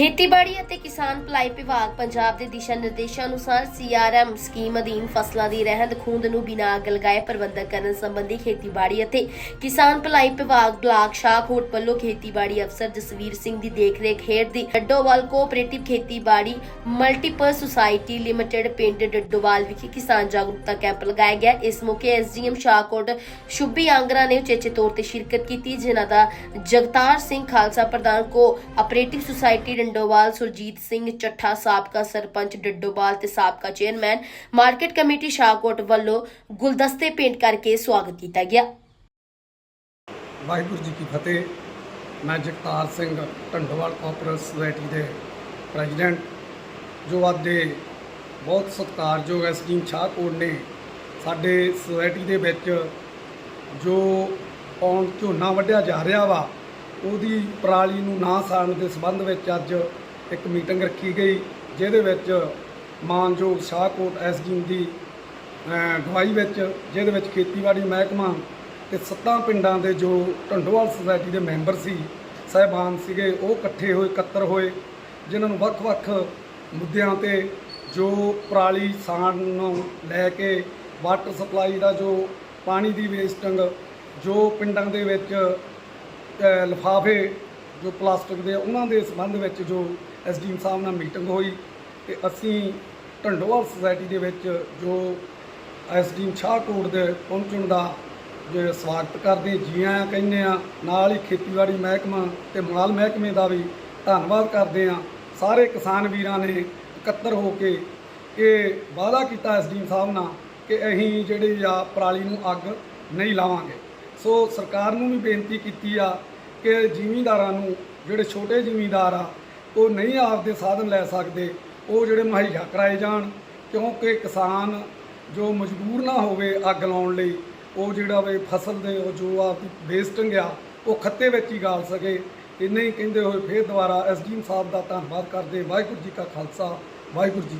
ਖੇਤੀਬਾੜੀ ਅਤੇ ਕਿਸਾਨ ਭਲਾਈ ਵਿਭਾਗ ਪੰਜਾਬ ਦੇ ਦਿਸ਼ਾ ਨਿਰਦੇਸ਼ਾਂ ਅਨੁਸਾਰ ਸੀਆਰਐਮ ਸਕੀਮ ਅਧੀਨ ਫਸਲਾਂ ਦੀ ਰਹਿੰਦ ਖੂੰਹਦ ਨੂੰ ਬਿਨਾਂ ਅੱਗ ਲਗਾਏ ਪ੍ਰਬੰਧਨ ਕਰਨ ਸੰਬੰਧੀ ਖੇਤੀਬਾੜੀ ਅਤੇ ਕਿਸਾਨ ਭਲਾਈ ਵਿਭਾਗ ਬਲਾਕ ਸ਼ਾਹਕੋਟ ਵੱਲੋਂ ਖੇਤੀਬਾੜੀ ਅਫਸਰ ਜਸਵੀਰ ਸਿੰਘ ਦੀ ਦੇਖਰੇਖ ਹੇਠ ਦੀ ਡੱਡੋਵਾਲ ਕੋਆਪਰੇਟਿਵ ਖੇਤੀਬਾੜੀ ਮਲਟੀਪਲ ਸੁਸਾਇਟੀ ਲਿਮਟਿਡ ਪਿੰਡ ਡੱਡੋਵਾਲ ਵਿਖੇ ਕਿਸਾਨ ਜਾਗਰੂਕਤਾ ਕੈਂਪ ਲਗਾਇਆ ਗਿਆ। ਇਸ ਮੌਕੇ ਐਸਡੀਐਮ ਸ਼ਾਹਕੋਟ ਸ਼ੁਭੀ ਆਂਗਰਾ ਨੇ ਉਚੇਚੇ ਤੌਰ ਤੇ ਸ਼ਿਰਕਤ ਕੀਤੀ, ਜਿਨ੍ਹਾਂ ਦਾ ਜਗਤਾਰ ਸਿੰਘ ਖਾਲਸਾ ਪ੍ਰਧਾਨ cooperative society Dandowal, Surjit Singh Chattha ਸਾਬਕਾ ਸਰਪੰਚ, ਡੱਡੋਵਾਲ ਤੇ ਸਾਬਕਾ ਚੇਅਰਮੈਨ, ਮਾਰਕੀਟ ਕਮੇਟੀ ਸ਼ਾਹਕੋਟ ਵੱਲੋਂ ਗੁਲਦਸਤੇ ਭੇਂਟ ਕਰਕੇ ਸਵਾਗਤ ਕੀਤਾ ਗਿਆ। ਵਾਹਿਗੁਰੂ ਜੀ ਕੀ ਫਤਿਹ। ਮੈਂ ਜਗਤਾਰ ਸਿੰਘ ਢੰਡੋਵਾਲ ਕੋਆਪਰੇਟਿਵ ਸੁਸਾਇਟੀ ਦੇ ਪ੍ਰੈਜ਼ੀਡੈਂਟ, ਜੋ ਅੱਜ ਦੇ ਬਹੁਤ ਸਤਿਕਾਰਯੋਗ ਐਸਡੀਐਮ ਸ਼ਾਹਕੋਟ ਨੇ ਸਾਡੇ ਸੁਸਾਇਟੀ ਦੇ ਵਿੱਚ ਜੋ ਪੌਣ ਝੋਨਾ ਵੱਢਿਆ ਜਾ ਰਿਹਾ ਵਾ ਉਹਦੀ ਪਰਾਲੀ ਨੂੰ ਨਾ ਸਾੜਨ ਦੇ ਸੰਬੰਧ ਵਿੱਚ ਅੱਜ ਇੱਕ ਮੀਟਿੰਗ ਰੱਖੀ ਗਈ, ਜਿਹਦੇ ਵਿੱਚ ਮਾਨਯੋਗ ਸ਼ਾਹਕੋਟ ਐਸਡੀਐਮ ਦੀ, ਅਹ, ਅਗਵਾਈ ਵਿੱਚ, ਜਿਹਦੇ ਵਿੱਚ ਖੇਤੀਬਾੜੀ ਮਹਿਕਮਾ ਤੇ ਸੱਤਾਂ ਪਿੰਡਾਂ ਦੇ ਜੋ ਢੰਡੋਵਾਲ ਸੁਸਾਇਟੀ ਦੇ ਮੈਂਬਰ ਸੀ, ਸਹਿਬਾਨ ਸੀਗੇ, ਉਹ ਇਕੱਠੇ ਹੋਏ, ਇਕੱਤਰ ਹੋਏ, ਜਿਨ੍ਹਾਂ ਨੂੰ ਵੱਖ-ਵੱਖ ਮੁੱਦਿਆਂ ਤੇ ਜੋ ਪਰਾਲੀ ਸਾਣ ਨੂੰ ਲੈ ਕੇ ਵਾਟਰ ਸਪਲਾਈ ਦਾ ਜੋ ਪਾਣੀ ਦੀ ਵੇਸਟਿੰਗ ਜੋ ਪਿੰਡਾਂ ਦੇ ਵਿੱਚ ਲਿਫਾਫੇ ਜੋ ਪਲਾਸਟਿਕ ਦੇ ਉਹਨਾਂ ਦੇ ਸੰਬੰਧ ਵਿੱਚ ਜੋ ਐਸਡੀਐਮ ਸਾਹਿਬ ਨਾਲ ਮੀਟਿੰਗ ਹੋਈ ਤੇ ਅਸੀਂ ਢੰਡੋਵਾਲ ਸੁਸਾਇਟੀ ਦੇ ਵਿੱਚ ਜੋ ਐਸਡੀਐਮ ਸ਼ਾਹਕੋਟ ਦੇ ਪਹੁੰਚਣ ਦਾ ਜੋ ਸਵਾਗਤ ਕਰਦੇ ਜੀ ਆਇਆਂ ਕਹਿੰਦੇ ਆ, ਨਾਲ ਹੀ ਖੇਤੀਬਾੜੀ ਮਹਿਕਮਾ ਤੇ ਮਾਲ ਮਹਿਕਮੇ ਦਾ ਵੀ ਧੰਨਵਾਦ ਕਰਦੇ ਆ। ਸਾਰੇ ਕਿਸਾਨ ਵੀਰਾਂ ਨੇ ਇਕੱਤਰ ਹੋ ਕੇ ਇਹ ਵਾਅਦਾ ਕੀਤਾ ਐਸਡੀਐਮ ਸਾਹਿਬ ਨਾਲ ਕਿ ਅਸੀਂ ਜਿਹੜੀ ਆ ਪਰਾਲੀ ਨੂੰ ਅੱਗ ਨਹੀਂ ਲਾਵਾਂਗੇ। ਸੋ ਸਰਕਾਰ ਨੂੰ ਵੀ ਬੇਨਤੀ ਕੀਤੀ ਆ ਕਿ ਜ਼ਿਮੀਂਦਾਰਾਂ ਨੂੰ ਜਿਹੜੇ ਛੋਟੇ ਜ਼ਿਮੀਂਦਾਰ ਆ, ਉਹ ਨਹੀਂ ਆਪਦੇ ਸਾਧਨ ਲੈ ਸਕਦੇ, ਉਹ ਜਿਹੜੇ ਮੁਹੱਈਆ ਕਰਾਏ ਜਾਣ, ਕਿਉਂਕਿ ਕਿਸਾਨ ਜੋ ਮਜਬੂਰ ਨਾ ਹੋਵੇ ਅੱਗ ਲਾਉਣ ਲਈ, ਉਹ ਜਿਹੜਾ ਵੇ ਫਸਲ ਦੇ, ਉਹ ਜੋ ਆਪਦੀ ਵੇਸਟਿੰਗ ਆ, ਉਹ ਖੱਤੇ ਵਿੱਚ ਹੀ ਗਾਲ ਸਕੇ। ਇੰਨੇ ਹੀ ਕਹਿੰਦੇ ਹੋਏ ਫੇਰ ਦੁਬਾਰਾ ਐਸਡੀਐਮ ਸਾਹਿਬ ਦਾ ਧੰਨਵਾਦ ਕਰਦੇ ਵਾਹਿਗੁਰੂ ਜੀ ਕਾ ਖਾਲਸਾ, ਵਾਹਿਗੁਰੂ ਜੀ